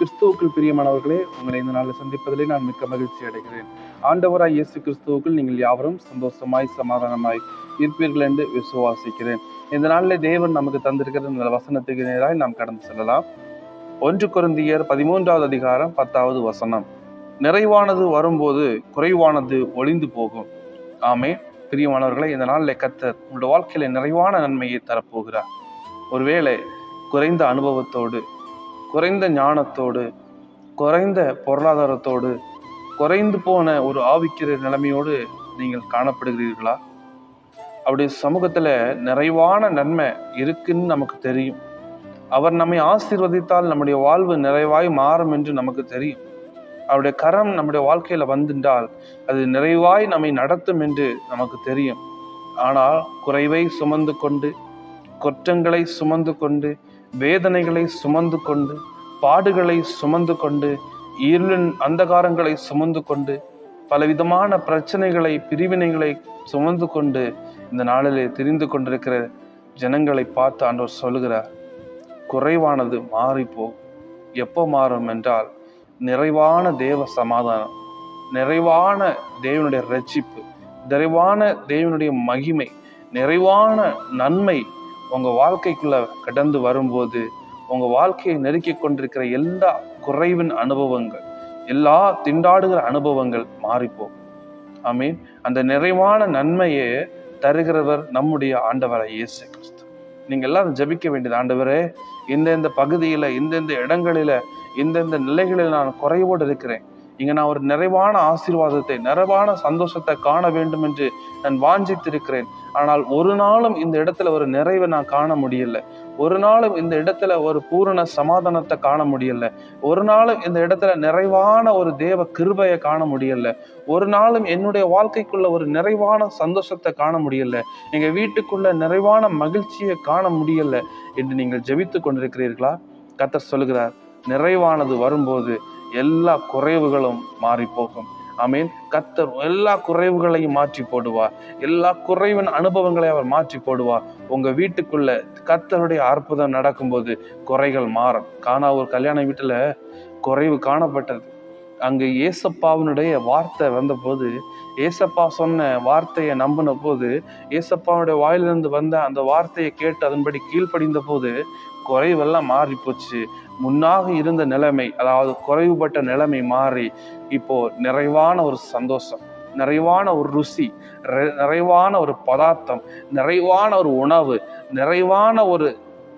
கிறிஸ்துவுக்குள் பிரியமானவர்களே உங்களை இந்த நாளில் சந்திப்பதிலே நான் மிக்க மகிழ்ச்சி அடைகிறேன். ஆண்டவராய் இயேசு கிறிஸ்துவுக்குள் நீங்கள் யாவரும் சந்தோஷமாய் சமாதானமாய் இருப்பீர்கள் என்று விசுவாசிக்கிறேன். இந்த நாளில் தேவன் நமக்கு தந்திருக்கிற இந்த வசனத்துக்கு நேராய் நாம் கடந்து செல்லலாம். ஒன்று குருந்தியர் பதிமூன்றாவது அதிகாரம் பத்தாவது வசனம். நிறைவானது வரும்போது குறைவானது ஒளிந்து போகும். ஆமே பிரியமானவர்களை இந்த நாளில் கத்தர் உங்களுடைய வாழ்க்கையில நிறைவான நன்மையை தரப்போகிறார். ஒருவேளை குறைந்த அனுபவத்தோடு குறைந்த ஞானத்தோடு குறைந்த பொருளாதாரத்தோடு குறைந்து போன ஒரு ஆவிக்கிற நிலைமையோடு நீங்கள் காணப்படுகிறீர்களா? அப்படி சமூகத்தில் நிறைவான நன்மை இருக்குன்னு நமக்கு தெரியும். அவர் நம்மை ஆசீர்வதித்தால் நம்முடைய வாழ்வு நிறைவாய் மாறும் என்று நமக்கு தெரியும். அவருடைய கரம் நம்முடைய வாழ்க்கையில் வந்துட்டால் அது நிறைவாய் நம்மை நடத்தும் என்று நமக்கு தெரியும். ஆனால் குறைவை சுமந்து கொண்டு குற்றங்களை சுமந்து கொண்டு வேதனைகளை சுமந்து கொண்டு பாடுகளை சுமந்து கொண்டு இருளின் அந்தகாரங்களை சுமந்து கொண்டு பலவிதமான பிரச்சனைகளை பிரிவினைகளை சுமந்து கொண்டு இந்த நாளிலே தெரிந்து கொண்டிருக்கிற ஜனங்களை பார்த்து ஆண்டவர் சொல்லுகிறார் குறைவானது மாறிப்போ. எப்போ மாறும் என்றால் நிறைவான தேவ சமாதானம் நிறைவான தேவனுடைய ரட்சிப்பு நிறைவான தேவனுடைய மகிமை நிறைவான நன்மை உங்கள் வாழ்க்கைக்குள்ளே கடந்து வரும்போது உங்கள் வாழ்க்கையை நெருக்கி கொண்டிருக்கிற எல்லா குறைவின் அனுபவங்கள் எல்லா திண்டாடுகிற அனுபவங்கள் மாறிப்போம். ஐ மீன் அந்த நிறைவான நன்மையை தருகிறவர் நம்முடைய ஆண்டவரை இயேசு கிறிஸ்து. நீங்க எல்லாரும் ஜபிக்க வேண்டியது ஆண்டவரே இந்தந்த பகுதியில இந்தந்த இடங்களில இந்தந்த நிலைகளில் நான் குறைவோடு இருக்கிறேன். இங்கே நான் ஒரு நிறைவான ஆசீர்வாதத்தை நிறைவான சந்தோஷத்தை காண வேண்டும் என்று நான் வாஞ்சித்திருக்கிறேன். ஆனால் ஒரு நாளும் இந்த இடத்துல ஒரு நிறைவை நான் காண முடியல. ஒரு நாளும் இந்த இடத்துல ஒரு பூரண சமாதானத்தை காண முடியல. ஒரு நாளும் இந்த இடத்துல நிறைவான ஒரு தேவ கிருபையை காண முடியல. ஒரு நாளும் என்னுடைய வாழ்க்கைக்குள்ள ஒரு நிறைவான சந்தோஷத்தை காண முடியல. எங்கள் வீட்டுக்குள்ள நிறைவான மகிழ்ச்சியை காண முடியல என்று நீங்கள் ஜெபித்து கொண்டிருக்கிறீர்களா? கத்தர் சொல்லுகிறார் நிறைவானது வரும்போது எல்லா குறைவுகளும் மாறி போகும் ஆமீன். கத்தர் எல்லா குறைவுகளையும் மாற்றி போடுவார் எல்லா குறைவின் அனுபவங்களை அவர் மாற்றி போடுவார் உங்க வீட்டுக்குள்ள கத்தருடைய அற்புதம் நடக்கும்போது குறைகள் மாறும். காணா ஒரு கல்யாண வீட்டுல குறைவு காணப்பட்டது. அங்கே ஏசப்பாவினுடைய வார்த்தை வந்தபோது ஏசப்பா சொன்ன வார்த்தையை நம்பின போது ஏசப்பாவுடைய வாயிலிருந்து வந்த அந்த வார்த்தையை கேட்டு அதன்படி கீழ்ப்படிந்த போது குறைவெல்லாம் மாறி போச்சு முன்னாக இருந்த நிலைமை அதாவது குறைவுபட்ட நிலைமை மாறி இப்போ நிறைவான ஒரு சந்தோஷம் நிறைவான ஒரு ருசி நிறைவான ஒரு பதார்த்தம் நிறைவான ஒரு உணவு நிறைவான ஒரு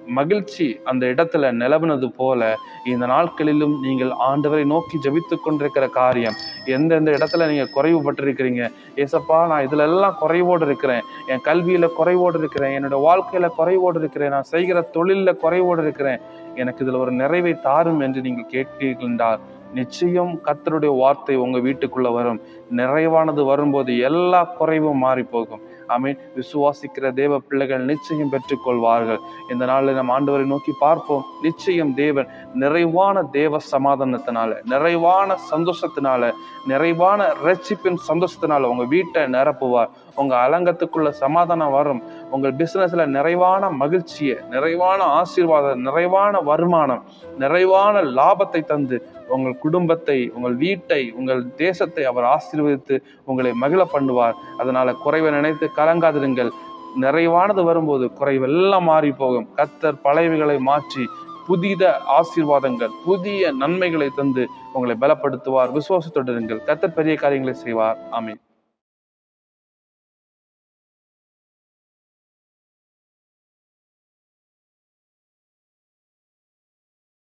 மகிழ்ச்சி அந்த இடத்துல நிலவுனது போல இந்த நாட்களிலும் நீங்கள் ஆண்டவரை நோக்கி ஜபித்து கொண்டிருக்கிற காரியம். எந்தெந்த இடத்துல நீங்கள் குறைவுபட்டிருக்கிறீங்க? ஏசப்பா நான் இதுல எல்லாம் குறைவோடு இருக்கிறேன். என் கல்வியில குறைவோடு இருக்கிறேன். என்னோட வாழ்க்கையில குறைவோடு இருக்கிறேன். நான் செய்கிற தொழிலில் குறைவோடு இருக்கிறேன். எனக்கு இதில் ஒரு நிறைவை தாரும் என்று நீங்கள் கேட்கிறீர்கள் என்றால் நிச்சயம் கத்தருடைய வார்த்தை உங்க வீட்டுக்குள்ள வரும். நிறைவானது வரும்போது எல்லா குறைவும் மாறி போகும். மீன் விசுவாசிக்கிற தேவ பிள்ளைகள் நிச்சயம் பெற்றுக்கொள்வார்கள். இந்த நாளில் நம் ஆண்டவரை நோக்கி பார்ப்போம். நிச்சயம் தேவன் நிறைவான தேவ சமாதானத்தினால நிறைவான சந்தோஷத்தினால நிறைவான ரட்சிப்பின் சந்தோஷத்தினால உங்க வீட்டை நிரப்புவார். உங்க அலங்கத்துக்குள்ள சமாதானம் வரும். உங்கள் பிசினஸ்ல நிறைவான மகிழ்ச்சியை நிறைவான ஆசீர்வாதம் நிறைவான வருமானம் நிறைவான லாபத்தை தந்து உங்கள் குடும்பத்தை உங்கள் வீட்டை உங்கள் தேசத்தை அவர் ஆசீர்வதித்து உங்களை மகிழ பண்ணுவார். அதனால குறைவை நினைத்து கலங்காதிருங்கள். நிறைவானது வரும்போது குறைவெல்லாம் மாறி போகும் கத்தர் பழையவைகளை மாற்றி புதித ஆசீர்வாதங்கள் புதிய நன்மைகளை தந்து உங்களை பலப்படுத்துவார். விசுவாசத்தொடருங்கள் கத்தர் பெரிய காரியங்களை செய்வார். ஆமீன்.